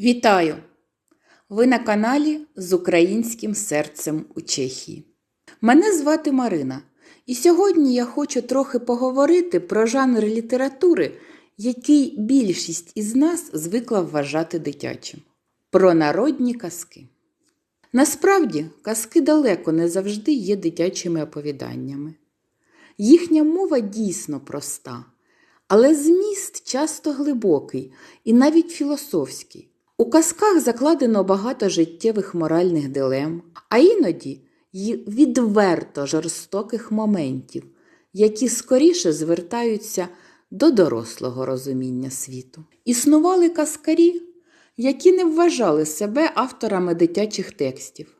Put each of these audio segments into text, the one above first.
Вітаю! Ви на каналі з українським серцем у Чехії. Мене звати Марина, і сьогодні я хочу трохи поговорити про жанр літератури, який більшість із нас звикла вважати дитячим про народні казки. Насправді, казки далеко не завжди є дитячими оповіданнями. Їхня мова дійсно проста, але зміст часто глибокий і навіть філософський. У казках закладено багато життєвих моральних дилем, а іноді й відверто жорстоких моментів, які скоріше звертаються до дорослого розуміння світу. Існували казкарі, які не вважали себе авторами дитячих текстів.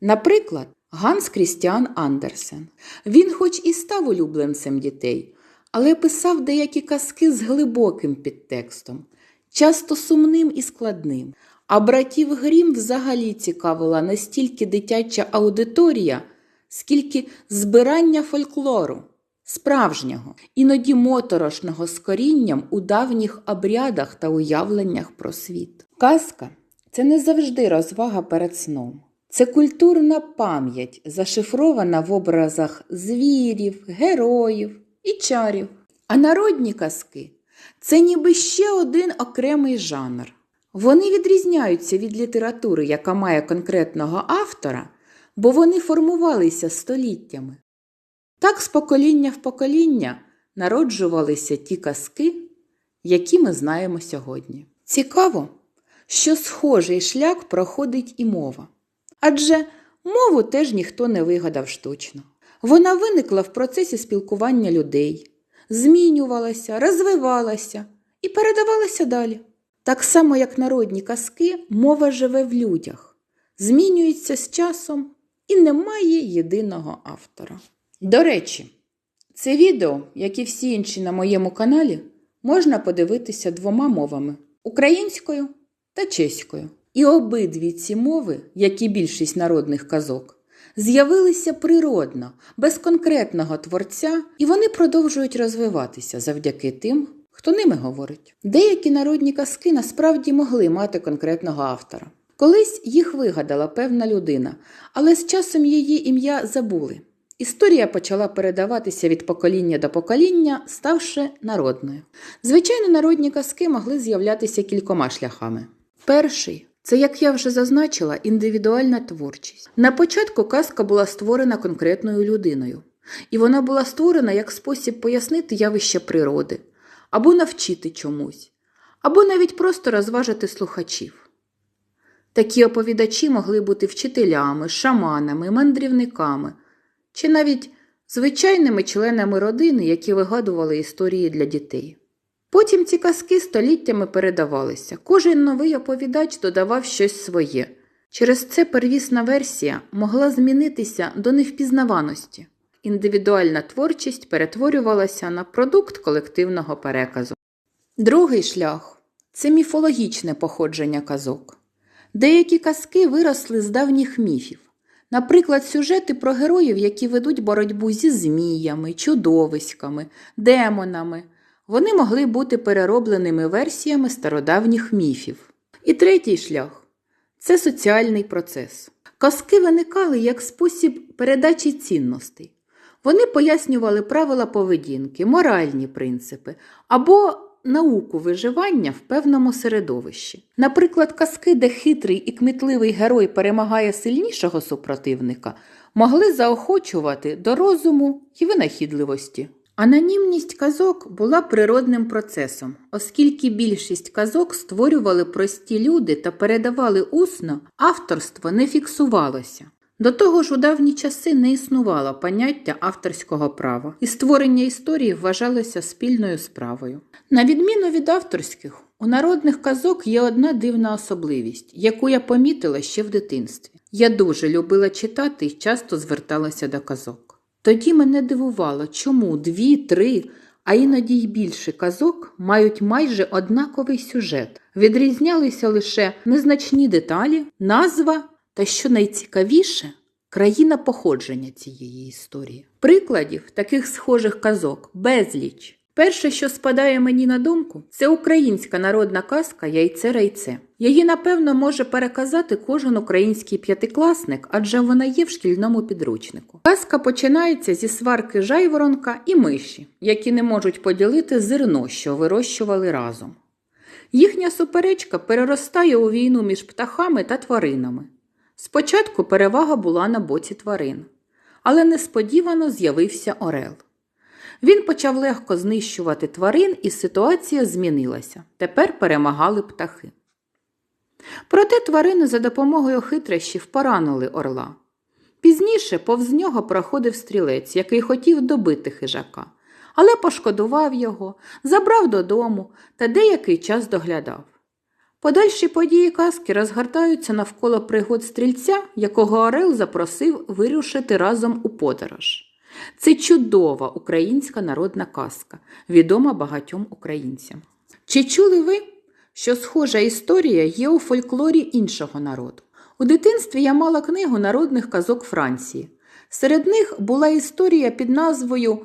Наприклад, Ганс Крістіан Андерсен. Він, хоч і став улюбленцем дітей, але писав деякі казки з глибоким підтекстом, часто сумним і складним. А братів Грім взагалі цікавила не стільки дитяча аудиторія, скільки збирання фольклору, справжнього, іноді моторошного з корінням у давніх обрядах та уявленнях про світ. Казка це не завжди розвага перед сном. Це культурна пам'ять, зашифрована в образах звірів, героїв і чарів. А народні казки це ніби ще один окремий жанр. Вони відрізняються від літератури, яка має конкретного автора, бо вони формувалися століттями. Так з покоління в покоління народжувалися ті казки, які ми знаємо сьогодні. Цікаво, що схожий шлях проходить і мова. Адже мову теж ніхто не вигадав штучно. Вона виникла в процесі спілкування людей, змінювалася, розвивалася і передавалася далі. Так само, як народні казки, мова живе в людях, змінюється з часом і немає єдиного автора. До речі, це відео, як і всі інші на моєму каналі, можна подивитися двома мовами українською та чеською. І обидві ці мови, як і більшість народних казок, з'явилися природно, без конкретного творця, і вони продовжують розвиватися завдяки тим, хто ними говорить. Деякі народні казки насправді могли мати конкретного автора. Колись їх вигадала певна людина, але з часом її ім'я забули. Історія почала передаватися від покоління до покоління, ставши народною. Звичайно, народні казки могли з'являтися кількома шляхами. Перший це, як я вже зазначила, індивідуальна творчість. На початку казка була створена конкретною людиною, і вона була створена як спосіб пояснити явище природи, або навчити чомусь, або навіть просто розважити слухачів. Такі оповідачі могли бути вчителями, шаманами, мандрівниками чи навіть звичайними членами родини, які вигадували історії для дітей. Потім ці казки століттями передавалися. Кожен новий оповідач додавав щось своє. Через це первісна версія могла змінитися до невпізнаваності. Індивідуальна творчість перетворювалася на продукт колективного переказу. Другий шлях це міфологічне походження казок. Деякі казки виросли з давніх міфів. Наприклад, сюжети про героїв, які ведуть боротьбу зі зміями, чудовиськами, демонами. Вони могли бути переробленими версіями стародавніх міфів. І третій шлях це соціальний процес. Казки виникали як спосіб передачі цінностей. Вони пояснювали правила поведінки, моральні принципи або науку виживання в певному середовищі. Наприклад, казки, де хитрий і кмітливий герой перемагає сильнішого супротивника, могли заохочувати до розуму і винахідливості. Анонімність казок була природним процесом, оскільки більшість казок створювали прості люди та передавали усно, авторство не фіксувалося. До того ж, у давні часи не існувало поняття авторського права, і створення історії вважалося спільною справою. На відміну від авторських, у народних казок є одна дивна особливість, яку я помітила ще в дитинстві. Я дуже любила читати і часто зверталася до казок. Тоді мене дивувало, чому дві, три, а іноді й більше казок мають майже однаковий сюжет, відрізнялися лише незначні деталі, назва та, що найцікавіше, країна походження цієї історії. Прикладів таких схожих казок безліч. Перше, що спадає мені на думку, це українська народна казка Яйце райце. Її, напевно, може переказати кожен український п'ятикласник, адже вона є в шкільному підручнику. Казка починається зі сварки жайворонка і миші, які не можуть поділити зерно, що вирощували разом. Їхня суперечка переростає у війну між птахами та тваринами. Спочатку перевага була на боці тварин, але несподівано з'явився Орел. Він почав легко знищувати тварин, і ситуація змінилася. Тепер перемагали птахи. Проте тварини за допомогою хитрощів поранили орла. Пізніше повз нього проходив стрілець, який хотів добити хижака, але пошкодував його, забрав додому та деякий час доглядав. Подальші події казки розгортаються навколо пригод стрільця, якого Орел запросив вирушити разом у подорож. Це чудова українська народна казка, відома багатьом українцям. Чи чули ви, що схожа історія є у фольклорі іншого народу? У дитинстві я мала книгу народних казок Франції. Серед них була історія під назвою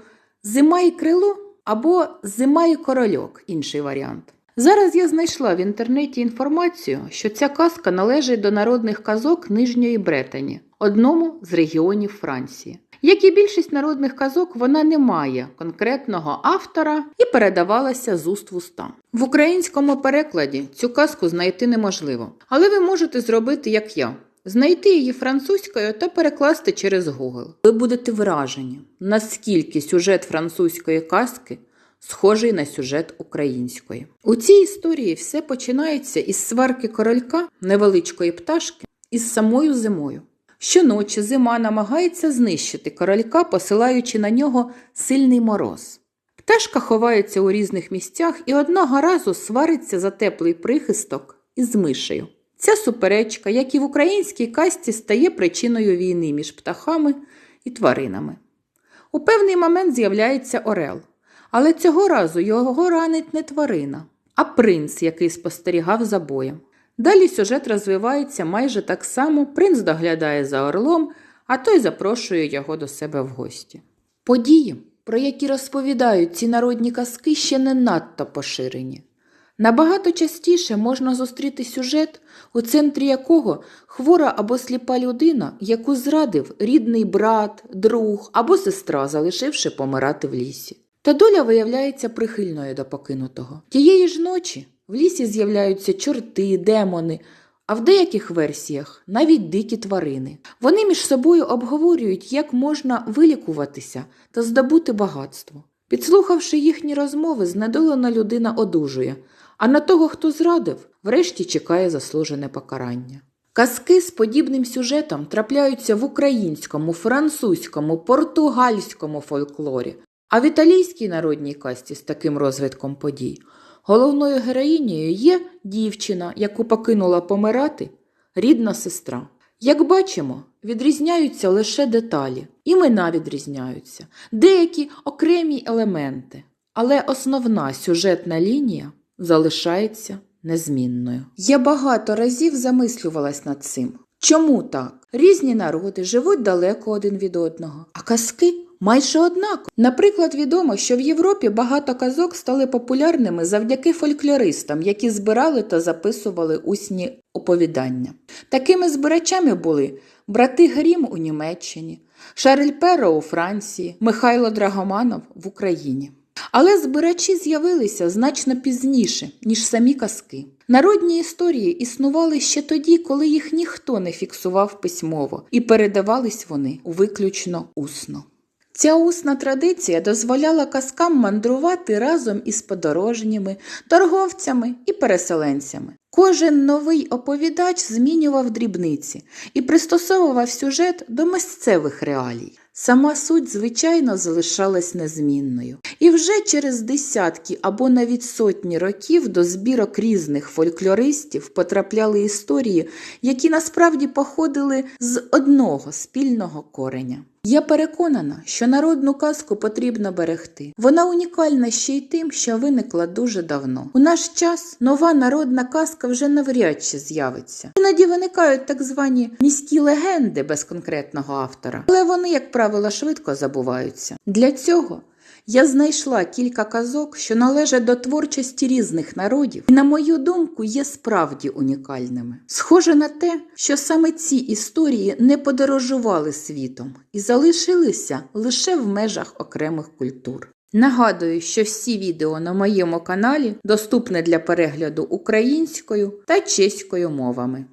Зима і крило або Зима і корольок інший варіант. Зараз я знайшла в інтернеті інформацію, що ця казка належить до народних казок Нижньої Бретані, одному з регіонів Франції. Як і більшість народних казок, вона не має конкретного автора і передавалася з уст в уста. В українському перекладі цю казку знайти неможливо, але ви можете зробити як я. Знайти її французькою та перекласти через Google. Ви будете вражені, наскільки сюжет французької казки схожий на сюжет української. У цій історії все починається із сварки королька, невеличкої пташки, із самою зимою. Щоночі зима намагається знищити королька, посилаючи на нього сильний мороз. Пташка ховається у різних місцях і одного разу свариться за теплий прихисток із мишею. Ця суперечка, як і в українській касті, стає причиною війни між птахами і тваринами. У певний момент з'являється Орел, але цього разу його ранить не тварина, а принц, який спостерігав за боєм. Далі сюжет розвивається майже так само, принц доглядає за орлом, а той запрошує його до себе в гості. Події, про які розповідають ці народні казки, ще не надто поширені. Набагато частіше можна зустріти сюжет, у центрі якого хвора або сліпа людина, яку зрадив рідний брат, друг або сестра, залишивши помирати в лісі. Та доля виявляється прихильною до покинутого. Тієї ж ночі в лісі з'являються чорти, демони, а в деяких версіях навіть дикі тварини. Вони між собою обговорюють, як можна вилікуватися та здобути багатство. Підслухавши їхні розмови, знедолена людина одужує, а на того, хто зрадив, врешті чекає заслужене покарання. Казки з подібним сюжетом трапляються в українському, французькому, португальському фольклорі, а в італійській народній касті з таким розвитком подій головною героїнею є дівчина, яку покинула помирати рідна сестра. Як бачимо, відрізняються лише деталі, імена відрізняються, деякі окремі елементи, але основна сюжетна лінія залишається незмінною. Я багато разів замислювалась над цим. Чому так? Різні народи живуть далеко один від одного, а казки майже однакові. Наприклад, відомо, що в Європі багато казок стали популярними завдяки фольклористам, які збирали та записували усні оповідання. Такими збирачами були брати Грім у Німеччині, Шарль Перо у Франції, Михайло Драгоманов в Україні. Але збирачі з'явилися значно пізніше, ніж самі казки. Народні історії існували ще тоді, коли їх ніхто не фіксував письмово, і передавались вони виключно усно. Ця усна традиція дозволяла казкам мандрувати разом із подорожніми, торговцями і переселенцями. Кожен новий оповідач змінював дрібниці і пристосовував сюжет до місцевих реалій. Сама суть, звичайно, залишалась незмінною. І вже через десятки або навіть сотні років до збірок різних фольклористів потрапляли історії, які насправді походили з одного спільного кореня. Я переконана, що народну казку потрібно берегти. Вона унікальна ще й тим, що виникла дуже давно. У наш час нова народна казка вже навряд чи з'явиться. Іноді виникають так звані міські легенди без конкретного автора, але вони, як правило, швидко забуваються. Для цього Я знайшла кілька казок, що належать до творчості різних народів, і, на мою думку, є справді унікальними. Схоже на те, що саме ці історії не подорожували світом і залишилися лише в межах окремих культур. Нагадую, що всі відео на моєму каналі доступні для перегляду українською та чеською мовами.